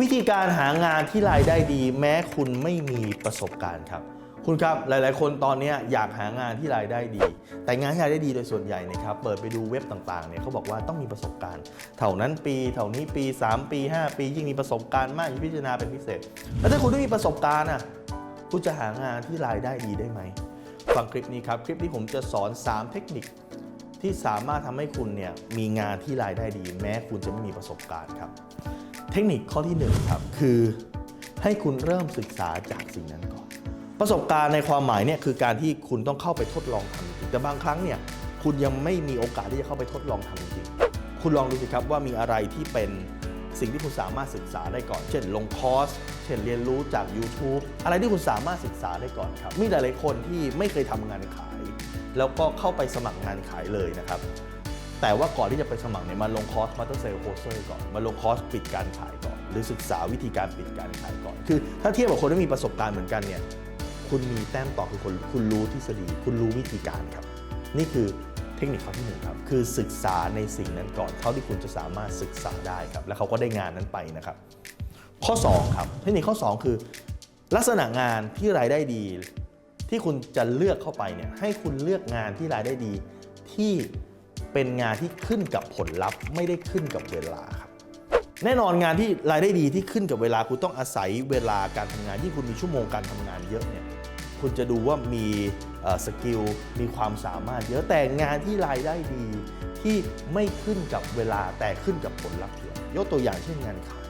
วิธีการหางานที่รายได้ดี แม้คุณไม่มีประสบการณ์ครับ คุณครับหลาย ๆ คนตอนนี้อยากหางานที่รายได้ดี แต่งานที่รายได้ดีโดยส่วนใหญ่เนะครับเปิดไปดูเว็บต่างๆเนี่ยเขาบอกว่าต้องมีประสบการณ์เท่านั้นปีเท่านี้ปี 3 ปี 5 ปียิ่งมีประสบการณ์มากยิ่งพิจารณาเป็นพิเศษ แล้วถ้าคุณไม่มีประสบการณ์อะคุณจะหางานที่รายได้ดีได้ไหมฟังคลิปนี้ครับคลิปนี้ผมจะสอน 3 เทคนิคที่สามารถทำให้คุณเนี่ยมีงานที่รายได้ดี แม้คุณจะไม่มีประสบการณ์ครับ เทคนิคข้อที่หนึ่งครับคือให้คุณเริ่มศึกษาจากสิ่งนั้นก่อน ประสบการณ์ในความหมายเนี่ยคือการที่คุณต้องเข้าไปทดลองทำจริงแต่บางครั้งเนี่ยคุณยังไม่มีโอกาสที่จะเข้าไปทดลองทำจริงคุณลองดูสิครับว่ามีอะไรที่เป็นสิ่งที่คุณสามารถศึกษาได้ก่อน เช่นลงคอร์ส เช่นเรียนรู้จาก YouTube อะไรที่คุณสามารถศึกษาได้ก่อนครับ มีหลายๆคนที่ไม่เคยทำงานขาย แล้วก็เข้าไปสมัครงานขายเลยนะครับ แต่ว่าก่อนที่จะไปสมัครเนี่ยมาลงคอร์สมาเตอร์เซลโ o เซอร์ก่อนมาลงคอร์สปิดการขายก่อน หรือศึกษาวิธีการปิดการขายก่อน คือ ถ้าเทียบกับคนที่มีประสบการณ์เหมือนกันเนี่ยคุณมีแต้มต่อคือคนคุณรู้ทฤษฎีคุณรู้วิธีการครับ นี่คือเทคนิคข้อที่หนึ่งครับคือศึกษาในสิ่งนั้นก่อนเท่าที่คุณจะสามารถศึกษาได้ครับ และเขาก็ได้งานนั้นไปนะครับ ข้อ 2 ครับเทคนิคข้อ 2 คือ ลักษณะงานที่รายได้ดี ที่คุณจะเลือกเข้าไปเนี่ยให้คุณเลือกงานที่รายได้ดีที่ เป็นงานที่ขึ้นกับผลลัพธ์ ไม่ได้ขึ้นกับเวลาครับแน่นอนงานที่รายได้ดีที่ขึ้นกับเวลาคุณต้องอาศัยเวลาการทำงานที่คุณมีชั่วโมงการทำงานเยอะเนี่ยคุณจะดูว่ามีสกิลมีความสามารถเยอะแต่งานที่รายได้ดีที่ไม่ขึ้นกับเวลาแต่ขึ้นกับผลลัพธ์เยอะยกตัวอย่างเช่นงานขาย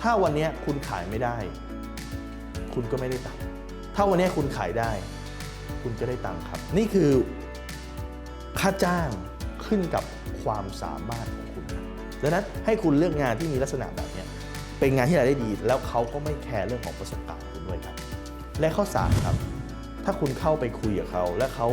ถ้าวันนี้คุณขายไม่ได้ คุณก็ไม่ได้ตังค์ถ้าวันนี้คุณขายได้ คุณจะได้ตังค์ครับ นี่คือค่าจ้าง ขึ้นกับความสามารถของคุณดังนั้นให้คุณเลือกงานที่มีลักษณะแบบนี้เป็นงานที่รายได้ดี แล้วเขาก็ไม่แคร์เรื่องของประสบการณ์คุณด้วยครับ และข้อสามครับถ้าคุณเข้าไปคุยกับเขาและเขา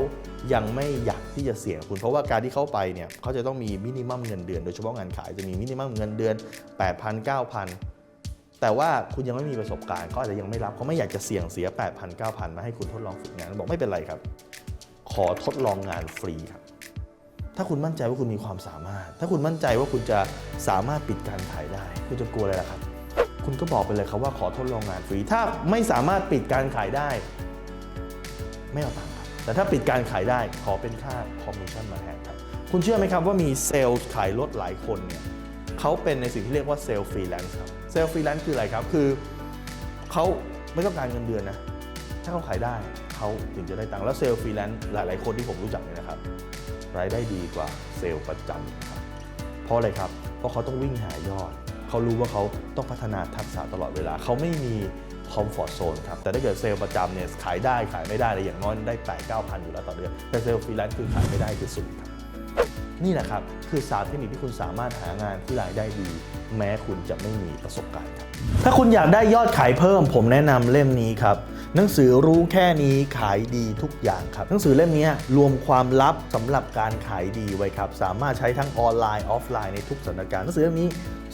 ยังไม่อยากที่จะเสี่ยงคุณ เพราะว่าการที่เข้าไปเนี่ยเขาจะต้องมีมินิมัมเงินเดือนโดยเฉพาะงานขายจะมีมินิมัมเงินเดือน 8,000 9,000 แต่ว่าคุณยังไม่มีประสบการณ์เขาอาจจะยังไม่รับเขาไม่อยากจะเสี่ยงเสีย 8,000 9,000 มาให้คุณทดลองฝึกงาน บอกไม่เป็นไรครับ ขอทดลองงานฟรีครับ ถ้าคุณมั่นใจว่าคุณมีความสามารถ ถ้าคุณมั่นใจว่าคุณจะสามารถปิดการขายได้ คุณจะกลัวอะไรล่ะครับ คุณก็บอกไปเลยครับว่าขอทดลองงานฟรี ถ้าไม่สามารถปิดการขายได้ ไม่เอาตังค์ครับแต่ถ้าปิดการขายได้ขอเป็นค่าคอมมิชชั่นมาแทนครับ คุณเชื่อไหมครับว่ามีเซลล์ขายรถหลายคนเนี่ยเขาเป็นในสิ่งที่เรียกว่าเซลล์ฟรีแลนซ์ครับ เซลล์ฟรีแลนซ์คืออะไรครับ คือเขาไม่ต้องการเงินเดือนนะ ถ้าเขาขายได้เขาถึงจะได้ตังค์ แล้วเซลล์ฟรีแลนซ์หลาย ๆ คนที่ผมรู้จักเนี่ยนะครับ รายได้ดีกว่าเซลล์ประจำครับเพราะอะไรครับ เพราะเขาต้องวิ่งหายอด เขารู้ว่าเขาต้องพัฒนาทักษะตลอดเวลา เขาไม่มีคอมฟอร์ z โซนครับ แต่ถ้าเกิดเซลล์ประจำเนี่ยขายได้ขายไม่ได้เลยอย่างน้อยได้แปดเก้าพันอยู่แล้วต่อเดือน แต่เซลล์ฟรีแลนซ์คือขายไม่ได้คือศูนย์ครับ นี่แหละครับคือสามเทคนิคที่คุณสามารถหางานที่รายได้ดี แม้คุณจะไม่มีประสบการณ์ครับ ถ้าคุณอยากได้ยอดขายเพิ่ม ผมแนะนำเล่มนี้ครับ หนังสือรู้แค่นี้ขายดีทุกอย่างครับ หนังสือเล่มนี้รวมความลับสำหรับการขายดีไว้ครับ สามารถใช้ทั้งออนไลน์ออฟไลน์ในทุกสถานการณ์หนังสือเล่มนี้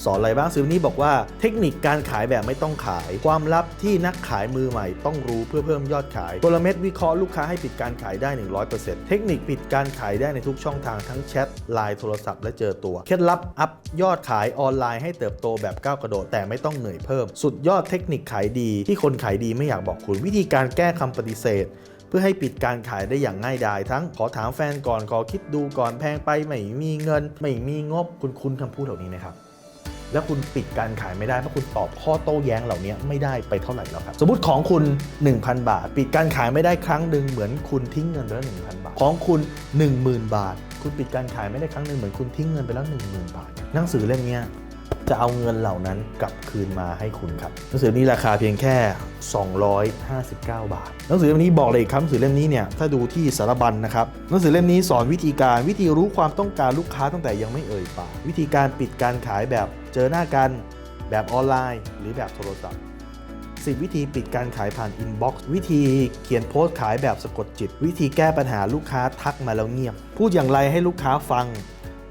สอนอะไรบ้างหนังสือเล่มนี้บอกว่าเทคนิคการขายแบบไม่ต้องขาย ความลับที่นักขายมือใหม่ต้องรู้เพื่อเพิ่มยอดขายกลเม็ดวิเคราะห์ลูกค้าให้ปิดการขายได้ 100%เทคนิคปิดการขายได้ในทุกช่องทางทั้งแชทไลน์โทรศัพท์และเจอตัว เคล็ดลับอัพยอดขายออนไลน์ให้เติบโตแบบก้าวกระโดดแต่ไม่ต้องเหนื่อยเพิ่ม สุดยอดเทคนิคขายดีที่คนขายดีไม่อยากบอกคุณวิธีการแก้คำปฏิเสธ เพื่อให้ปิดการขายได้อย่างง่ายดายทั้งขอถามแฟนก่อนขอคิดดูก่อนแพงไปไม่มีเงิน ไม่มีงบคุณคุ้นคำพูดเหล่านี้ไหมครับแล้วคุณปิดการขายไม่ได้เพราะคุณตอบข้อโต้แย้งเหล่านี้ไม่ได้ไปเท่าไหร่แล้วครับ สมมติของคุณ 1,000 บาท ปิดการขายไม่ได้ครั้งหนึ่งเหมือนคุณทิ้งเงินไปแล้ว1,000 บาท ของคุณ 10,000 บาท คุณปิดการขายไม่ได้ครั้งหนึ่งเหมือนคุณทิ้งเงินไปแล้ว10,000 บาท หนังสือเล่มนี้ จะเอาเงินเหล่านั้นกลับคืนมาให้คุณครับหนังสือนี้ราคาเพียงแค่ 259 บาท หนังสือเล่มนี้บอกเลยอีกครับหนังสือเล่มนี้เนี่ยถ้าดูที่สารบัญนะครับหนังสือเล่มนี้สอนวิธีการวิธีรู้ความต้องการลูกค้าตั้งแต่ยังไม่เอ่ยปากวิธีการปิดการขายแบบเจอหน้ากัน แบบออนไลน์ หรือแบบโทรศัพท์10วิธีปิดการขายผ่านอินบ็อกซ์วิธีเขียนโพสต์ขายแบบสะกดจิต วิธีแก้ปัญหาลูกค้าทักมาแล้วเงียบ พูดอย่างไรให้ลูกค้าฟัง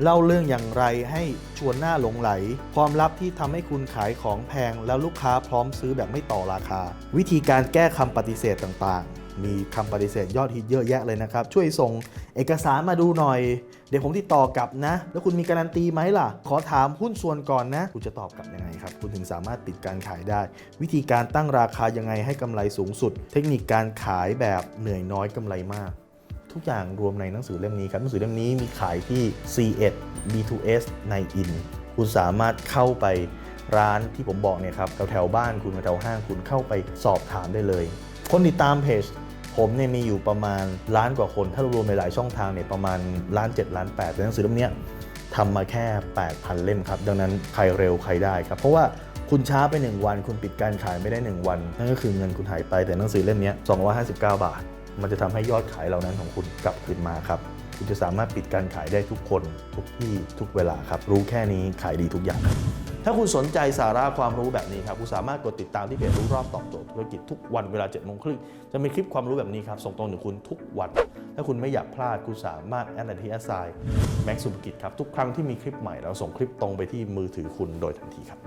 เล่าเรื่องอย่างไรให้ชวนหน้าหลงไหล ความลับที่ทำให้คุณขายของแพงแล้วลูกค้าพร้อมซื้อแบบไม่ต่อราคา วิธีการแก้คำปฏิเสธต่างๆ มีคำปฏิเสธยอดฮิตเยอะแยะเลยนะครับ ช่วยส่งเอกสารมาดูหน่อย เดี๋ยวผมติดต่อกลับนะ แล้วคุณมีการันตีไหมล่ะ ขอถามหุ้นส่วนก่อนนะ คุณจะตอบกลับยังไงครับ คุณถึงสามารถปิดการขายได้ วิธีการตั้งราคายังไงให้กำไรสูงสุด เทคนิคการขายแบบเหนื่อยน้อยกำไรมาก ทุกอย่างรวมในหนังสือเล่มนี้ครับหนังสือเล่มนี้มีขายที่ C1 B2S ในอิน คุณสามารถเข้าไปร้านที่ผมบอกเนี่ยครับแถวแถวบ้านคุณแถวห้างคุณเข้าไปสอบถามได้เลย คนติดตามเพจผมเนี่ยมีอยู่ประมาณล้านกว่าคน ถ้ารวมในหลายช่องทางเนี่ยประมาณล้าน7ล้าน8แต่หนังสือเล่มนี้ทำมาแค่ 8,000 เล่มครับ ดังนั้นใครเร็วใครได้ครับ เพราะว่าคุณช้าไป 1 วัน คุณปิดการขายไม่ได้ 1 วัน นั่นก็คือเงินคุณหายไปแต่หนังสือเล่มนี้259 บาท มันจะทำให้ยอดขายเหล่านั้นของคุณกลับคืนมาครับ คุณจะสามารถปิดการขายได้ทุกคนทุกที่ทุกเวลาครับ รู้แค่นี้ขายดีทุกอย่างครับถ้าคุณสนใจสาระความรู้แบบนี้ครับคุณสามารถกดติดตามที่เพจรู้รอบตอบโจทย์ธุรกิจทุกวันเวลา7จ็ดโมงครึ่งจะมีคลิปความรู้แบบนี้ครับ ส่งตรงถึงคุณทุกวัน ถ้าคุณไม่อยากพลาดคุณสามารถแอดไลน์ที่แอสไซน์แม็กซ์สุภกิจครับ ทุกครั้งที่มีคลิปใหม่เราส่งคลิปตรงไปที่มือถือคุณโดยทันทีครับ